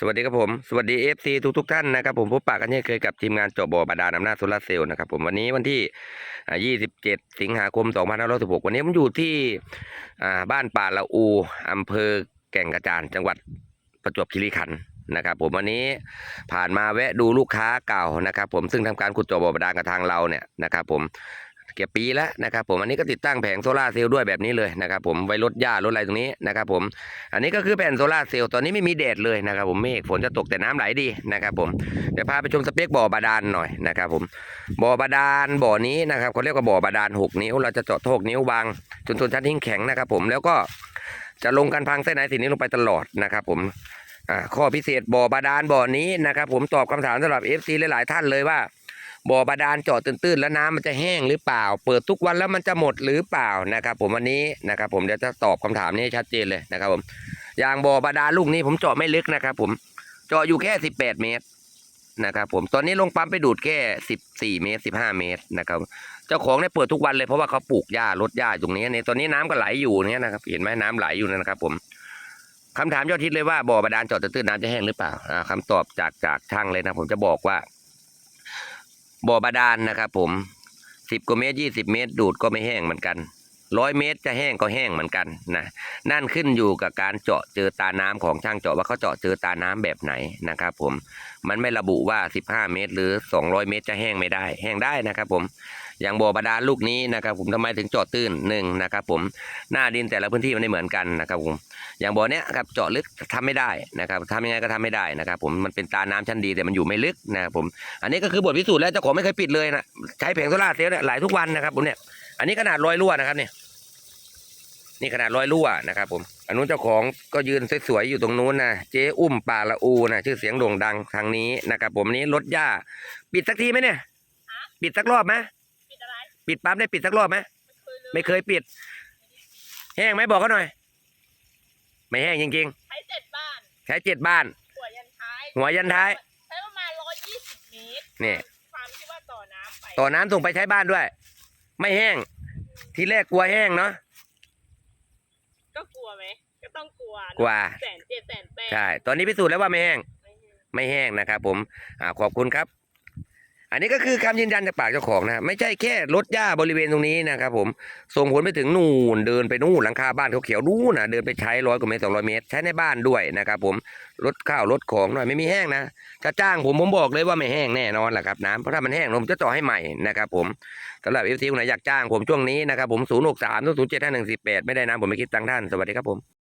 สวัสดีครับผม สวัสดีเอฟซีทุกทุกท่านนะครับผมพบปะกันเช่นเคยกับทีมงานจาะบ่อบาดาลอำนาจโซลาร์เซลล์นะครับผมวันนี้วันที่ 27 สิงหาคม 2516 วันนี้ผมอยู่ที่บ้านป่าละอูอำเภอแก่งกระจานจังหวัดประจวบคีรีขันธ์นะครับผมวันนี้ผ่านมาแวะดูลูกค้าเก่านะครับผมซึ่งทำการขุดจาะบ่อบาดาลกับทางเราเนี่ยนะครับผม เกือบปีแล้วนะครับผมอันนี้ก็ติดตั้งแผงโซลาร์เซลล์ด้วยแบบนี้เลยนะครับผมไว้ลดหญ้าลดอะไรตรงนี้นะครับผมอันนี้ก็คือแผ่นโซลาร์เซลล์ตอนนี้ไม่มีแดดเลยนะครับผมเมฆฝนจะตกแต่น้ำไหลดีนะครับผมเดี๋ยวพาไปชมสเปคบ่อบาดาลหน่อยนะครับผมบ่อบาดาลบ่อนี้นะครับเขาเรียกว่าบ่อบาดาลหกนิ้ว เราจะเจาะโทกนิ้ววางจนจนชั้นหิ้งแข็งนะครับผมแล้วก็จะลงกันพังเส้นไหนสีนี้ลงไปตลอดนะครับผมข้อพิเศษบ่อบาดาลบ่อนี้นะครับผมตอบคำถามสำหรับ FC หลายๆท่านเลยว่า บ่อบาดาลเจาะตื้นๆแล้วน้ำมันจะแห้งหรือเปล่า เปิดทุกวันแล้วมันจะหมดหรือเปล่านะครับ ผมวันนี้นะครับผมเดี๋ยวจะตอบคำถามนี้ชัดเจนเลยนะครับ ผมอย่างบ่อบาดาลลูกนี้ผมเจาะไม่ลึกนะครับ ผมเจาะอยู่แค่สิบแปดเมตรนะครับผมตอนนี้ลงปั๊มไปดูดแค่สิบสี่เมตรสิบห้าเมตรนะครับ เจ้าของเนี่ยเปิดทุกวันเลยเพราะว่าเขาปลูกหญ้าลดหญ้าตรงนี้เนี่ยตอนนี้น้ำก็ไหลอยู่เนี่ยนะครับ เห็นไหมน้ำไหลอยู่นะครับ ผมคำถามยอดฮิตเลยว่าบ่อบาดาลเจาะตื้นๆน้ำจะแห้งหรือเปล่าอ่าคำตอบจากจากช่างเลยนะ ผมจะบอกว่า บ่อบาดาลนะครับผมสิบกว่าเมตรยี่สิบเมตรดูดก็ไม่แห้งเหมือนกัน ร้อยเมตรจะแห้งก็แห้งเหมือนกันนะนั่นขึ้นอยู่กับการเจาะเจอตาน้ำของช่างเจาะว่าเขาเจาะเจอตาน้ำแบบไหนนะครับ ผมมันไม่ระบุว่า 15 เมตร หรือ 200 เมตร จะแห้งไม่ได้ แห้งได้นะครับ ผมอย่างบ่อบาดาลลูกนี้นะครับ ผมทำไมถึงเจาะตื้นหนึ่งนะครับ ผมหน้าดินแต่ละพื้นที่มันไม่เหมือนกันนะครับผมอย่างบ่อเนี้ยครับเจาะลึกทำไม่ได้นะครับทำยังไงก็ทำไม่ได้นะครับ ผมมันเป็นตาน้ำชั้นดีแต่มันอยู่ไม่ลึกนะครับผมอันนี้ก็คือบทพิสูจน์แล้วเจ้าของไม่เคยปิดเลยนะใช้แผงโซล่าเซลล์เนี่ยหลายทุกวันนะครับผมเนี่ยอันนี้ขนาดรอยรั่วนะครับเนี่ย นี่ขนาดรอยรั่วนะครับผมอันนู้นเจ้าของก็ยืนสวยๆอยู่ตรงนู้นนะเจ๊อุ้มป่าละอูนะชื่อเสียงโด่งดังทางนี้นะครับผมนี้รถหญ้า ปิดสักทีไหมเนี่ยปิดสักรอบไหมปิดอะไรปิดปั๊มได้ปิดสักรอบไหมไม่เคยเลยไม่เคยปิด แห้งไหมบอกเขาหน่อย ไม่แห้งจริงใช้เจ็ดบ้านๆใช้เจ็ดบ้าน หัวยันท้ายหัวยันท้ายใช้ประมาณร้อยยี่สิบเมตรนี่ความที่ว่าต่อน้ำไปต่อน้ำส่งไปใช้บ้านด้วย ไม่แห้ง ทีแรกกลัวแห้งเนาะ ก็กลัวไหมก็ต้องกลัวนะกลัว แสนเจ็ดแสนแปดใช่ ตอนนี้พิสูจน์แล้วว่าไม่แห้ง ไม่เห็นไม่แห้งนะครับผมอ่าขอบคุณครับ อันนี้ก็คือคำยืนยันจากปากเจ้าของนะไม่ใช่แค่รถหญ้าบริเวณตรงนี้นะครับผมส่งผลไปถึงนู่นเดินไปนู่นหลังคาบ้านเขาเขียวๆนู่นนะเดินไปใช้ร้อยกว่าเมตรสองร้อยเมตร ใช้ในบ้านด้วยนะครับผมรถข้าวรถของหน่อยไม่มีแห้งนะถ้าจ้างผมผมบอกเลยว่าไม่แห้งแน่นอนแหละครับน้ำเพราะถ้ามันแห้งผมจะต่อให้ใหม่นะครับผมสำหรับเอฟซีคนไหนอยากจ้างผมช่วงนี้นะครับผมศูนย์หกสามศูนย์เจ็ดห้าหนึ่งสี่แปดไม่ได้นะผมไม่คิดตังค์ท่านสวัสดีครับผม